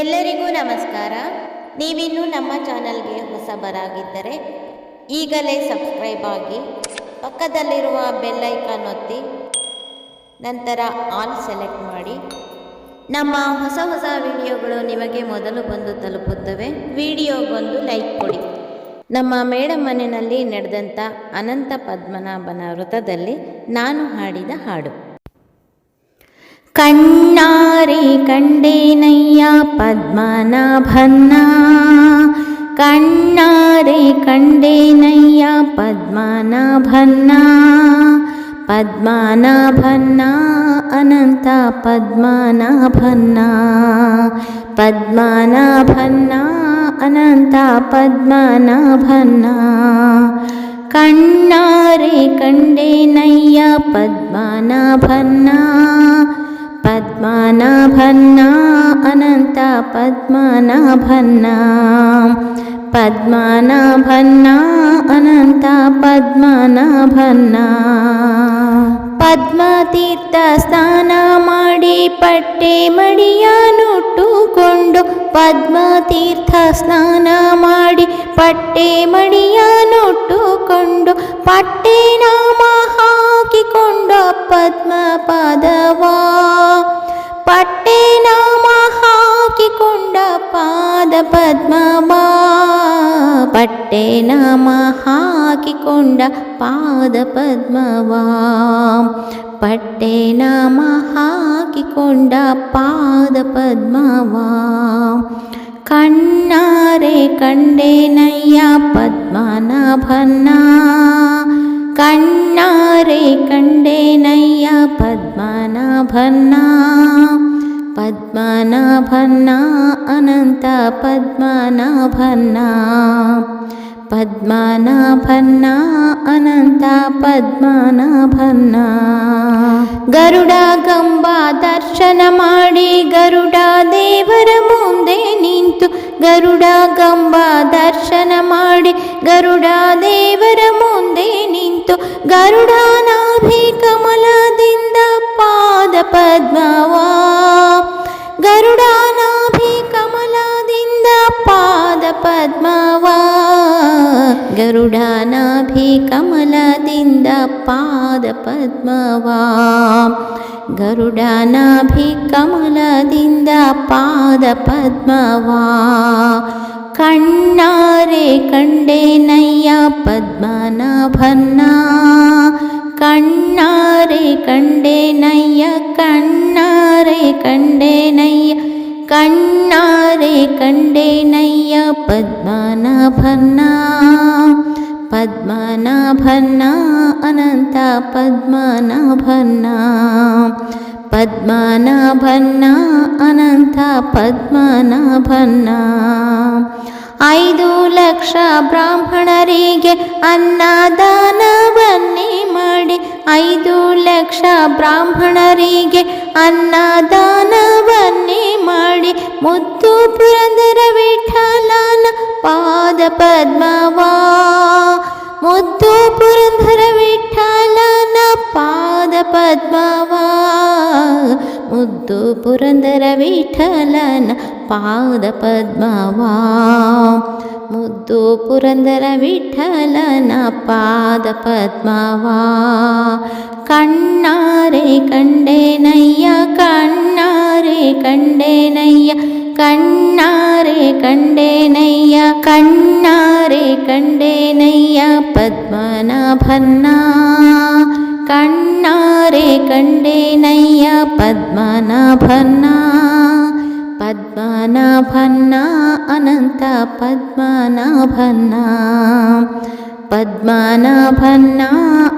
ಎಲ್ಲರಿಗೂ ನಮಸ್ಕಾರ ನೀವಿನ್ನೂ ನಮ್ಮ ಚಾನಲ್ಗೆ ಹೊಸಬರಾಗಿದ್ದರೆ ಈಗಲೇ ಸಬ್ಸ್ಕ್ರೈಬ್ ಆಗಿ ಪಕ್ಕದಲ್ಲಿರುವ ಬೆಲ್ಲೈಕಾನ್ ಒತ್ತಿ ನಂತರ ಆಲ್ ಸೆಲೆಕ್ಟ್ ಮಾಡಿ ನಮ್ಮ ಹೊಸ ಹೊಸ ವಿಡಿಯೋಗಳು ನಿಮಗೆ ಮೊದಲು ಬಂದು ತಲುಪುತ್ತವೆ ವಿಡಿಯೋ ಬಂದು ಲೈಕ್ ಕೊಡಿ ನಮ್ಮ ಮೇಡಮ್ ಮನೆಯಲ್ಲಿ ನಡೆದಂಥ ಅನಂತ ಪದ್ಮನಾಭನ ವೃತ್ತದಲ್ಲಿ ನಾನು ಹಾಡಿದ ಹಾಡು கண்ணரே கண்டேன் ஐயா பத்மநாபன்னா கண்ணரே கண்டேன் ஐயா பத்மநாபன்னா பத்மநாபன்னா অনন্ত பத்மநாபன்னா பத்மநாபன்னா অনন্ত பத்மநாபன்னா கண்ணரே கண்டேன் ஐயா பத்மநாபன்னா పద్మనాభన్నా అనంత పద్మనాభన్నా పద్మనాభన్నా అనంత పద్మనాభన్నా ಪದ್ಮತೀರ್ಥ ಸ್ನಾನ ಮಾಡಿ ಪಟ್ಟೆ ಮಡಿಯನ್ನುಟ್ಟುಕೊಂಡು ಪದ್ಮತೀರ್ಥ ಸ್ನಾನ ಮಾಡಿ ಪಟ್ಟೆ ಮಡಿಯನ್ನುಟ್ಟುಕೊಂಡು ಪಟ್ಟೆ ನಾಮ ಹಾಕಿಕೊಂಡು ಪದ್ಮ ಪದವಾ ಪಟ್ಟೆ ನಾಮ ಹಾಕಿಕೊಂಡು पादपद्म महाकिकुण्ड पादपद्मवां पट्टेन महाकिकुण्ड पादपद्मवां कण्णारे कण्डेनय्या पद्मानाभन्ना कण्णारे कण्डेनय्या पद्मानाभन्ना पद्मनाभन्ना अनन्त पद्मनाभन्ना पद्मनाभन्ना अनन्त पद्मनाभन्ना भ दर्शनमाडि गरुडा देवर मुन्दे निन्तु गम्बा दर्शनमाडि गरुडा देवर मुन्दे निन्तु गरुडानाभि कमलदिन्द पादपद्मवा गरुडानाभि कमल दी पाद पादपद्मवा गरुडनाभि पादपद्मवा कण्णारे कण्डेनय्या पद्मनाभन्ना कण्णारे कण्डेनय्य कण्णारे रे कण्णारे कण्नारे कण्डेनय्य पद्मानाभन्ना पद्मनभन्ना अनन्त पद्मानाभन्ना पद्मनभन्ना अनन्त पद्मनभन्ना ಐದು ಲಕ್ಷ ಬ್ರಾಹ್ಮಣರಿಗೆ ಅನ್ನದಾನವನ್ನೇ ಮಾಡಿ ಐದು ಲಕ್ಷ ಬ್ರಾಹ್ಮಣರಿಗೆ ಅನ್ನದಾನವನ್ನೇ ಮಾಡಿ ಮುತ್ತು ಪುರಂದರ ವಿಠಲನ ಪಾದ ಪದ್ಮವಾ ಮುದ್ದು ಪುರಂದರ ವಿಠಲನ ಪಾದ ಪದ್ಮವಾ ಮುದ್ದು ಪುರಂದರ ವಿಠಲನ ಪಾದ ಪದ್ಮವಾ ಮುದ್ದು ಪುರಂದರ ವಿಠಲನ ಪಾದ ಪದ್ಮವಾ ಕಣ್ಣಾರೆ ಕಂಡೇನಯ್ಯ ಕಣ್ಣಾರೆ ಕಂಡೇನಯ್ಯ കണ്ണാരെ കണ്ടേനയ്യ കണ്ണാരെ കണ്ടേനയ്യ പത്മനാഭന്ന കണ്ണ కండేనయ్య పద్మనాభన్నా పద్మనాభన్నా అనంత పద్మనాభన్నా పద్మనాభన్నా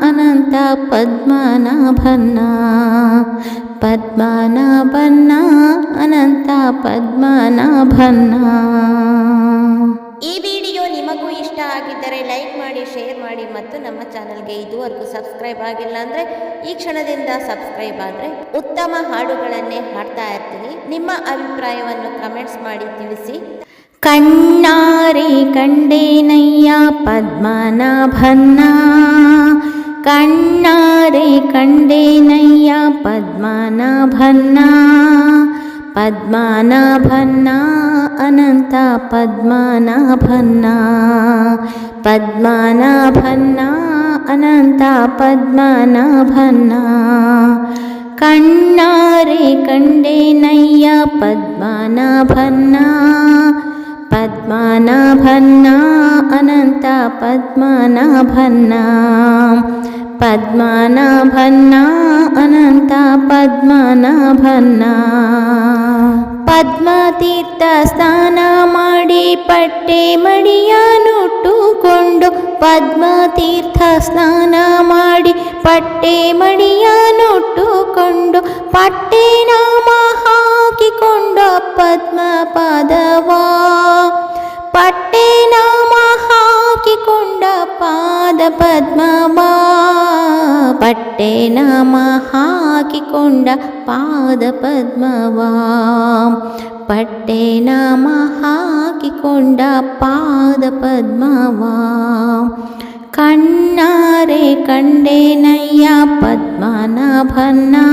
అనంత పద్మనాభన్నా పద్మనాభన్నా అనంత పద్మనాభన్నా ఇవి ಇಷ್ಟ ಆಗಿದ್ದರೆ ಲೈಕ್ ಮಾಡಿ ಶೇರ್ ಮಾಡಿ ಮತ್ತು ನಮ್ಮ ಚಾನಲ್ಗೆ ಇದುವರೆಗೂ ಸಬ್ಸ್ಕ್ರೈಬ್ ಆಗಿಲ್ಲ ಅಂದರೆ ಈ ಕ್ಷಣದಿಂದ ಸಬ್ಸ್ಕ್ರೈಬ್ ಆದರೆ ಉತ್ತಮ ಹಾಡುಗಳನ್ನೇ ಹಾಡ್ತಾ ಇರ್ತೀನಿ ನಿಮ್ಮ ಅಭಿಪ್ರಾಯವನ್ನು ಕಮೆಂಟ್ಸ್ ಮಾಡಿ ತಿಳಿಸಿ ಕಣ್ಣಾರೆ ಕಂಡೇನಯ್ಯ ಪದ್ಮನಾಭನ್ನ ಕಣ್ಣಾರೆ ಕಂಡೇನಯ್ಯ ಪದ್ಮನಾಭನ್ನ ಪದ್ಮನಾಭನ್ನ अनन्ता पद्मनाभन्ना पद्मनाभन्ना अनन्ता पद्मनाभन्ना कण्णारे कण्डे नय्या पद्मनाभन्ना पद्मनाभन्ना अनन्ता पद्मनाभन्ना पद्मनाभन्ना अनन्ता पद्मनाभन्ना ಪದ್ಮತೀರ್ಥ ಸ್ನಾನ ಮಾಡಿ ಪಟ್ಟೆ ಪದ್ಮ ಪದ್ಮತೀರ್ಥ ಸ್ನಾನ ಮಾಡಿ ಪಟ್ಟೆ ಮಡಿಯನ್ನುಟ್ಟುಕೊಂಡು ಪಟ್ಟೆ ನಾಮ ಪದ್ಮ ಪದವಾ ಪಟ್ಟೆ ನಾಮ पट्टे कुण्ड पादपद्म पट्टेनामहाकि कुण्ड पादपद्मवां पट्टेनामाहाकिकोण्ड पादपद्मवा कण्णारे कण्डेन पद्मनाभन्ना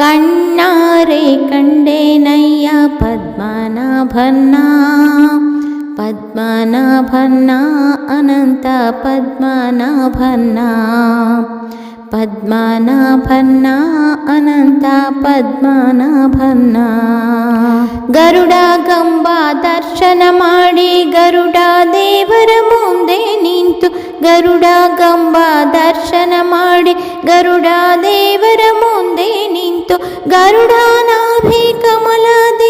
कण्णारे कण्डेन पद्मनाभन्ना पद्मनाभन्ना अनन्तपद्मनाभन्ना पद्मनाभन्ना पद्मना भना अनन्त पद्माना गम्बा देवर मुन्दे निन्तु गम्बा दर्शनमाडि गरुडा देवर मुन्दे निन्तु कमला कमलादि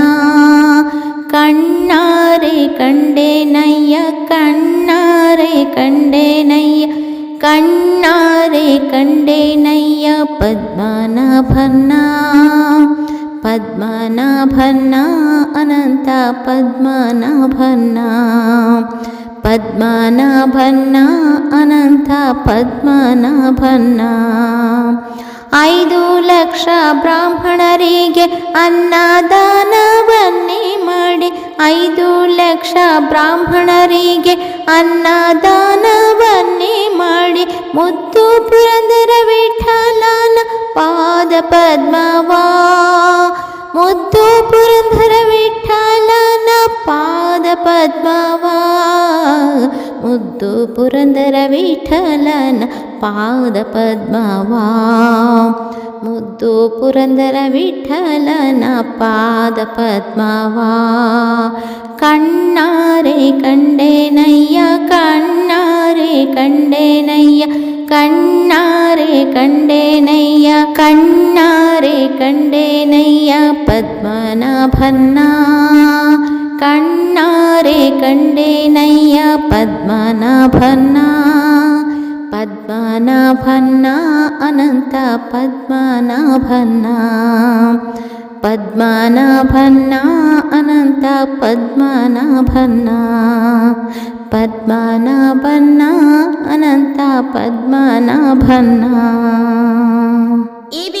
ಪದ್ಮನಾಭನ್ನ ಅನಂತ ಪದ್ಮನಾಭನ್ನ ಪದ್ಮನಾಭನ್ನ ಅನಂತ ಪದ್ಮನಾಭನ್ನ ಐದು ಲಕ್ಷ ಬ್ರಾಹ್ಮಣರಿಗೆ ಅನ್ನದಾನವನ್ನೇ ಮಾಡಿ ಐದು ಲಕ್ಷ ಬ್ರಾಹ್ಮಣರಿಗೆ ಅನ್ನದಾನವನ್ನೇ ಮಾಡಿ ಮುತ್ತು ಪುರಂದರ ವಿಠಲನ ಪಾದ ಪದ್ಮವಾ ಮುದ್ದು ಪುರಂಧರ ವಿಠಲನ ಪಾದ ಪದ್ಮವಾ ಮುದ್ದು ಪುರಂದರ ವಿಠಲನ ಪಾದ ಪದ್ಮವಾ ಮುದ್ದು ಪುರಂದರ ವಿಠಲನ ಪಾದ ಪದ್ಮವಾ ಕಣ್ಣಾರೆ ಕಂಡೇನಯ್ಯ ಕ పద్మనాభన్నా కన్నారే కండేనయ్య పద్మనాభన్నా పద్మనాభన్నా అనంత పద్మనాభన్నా పద్మనాభన్నా అనంత పద్మనాభన్నా పద్మనాభన్నా అనంత పద్మనాభన్నా ఇది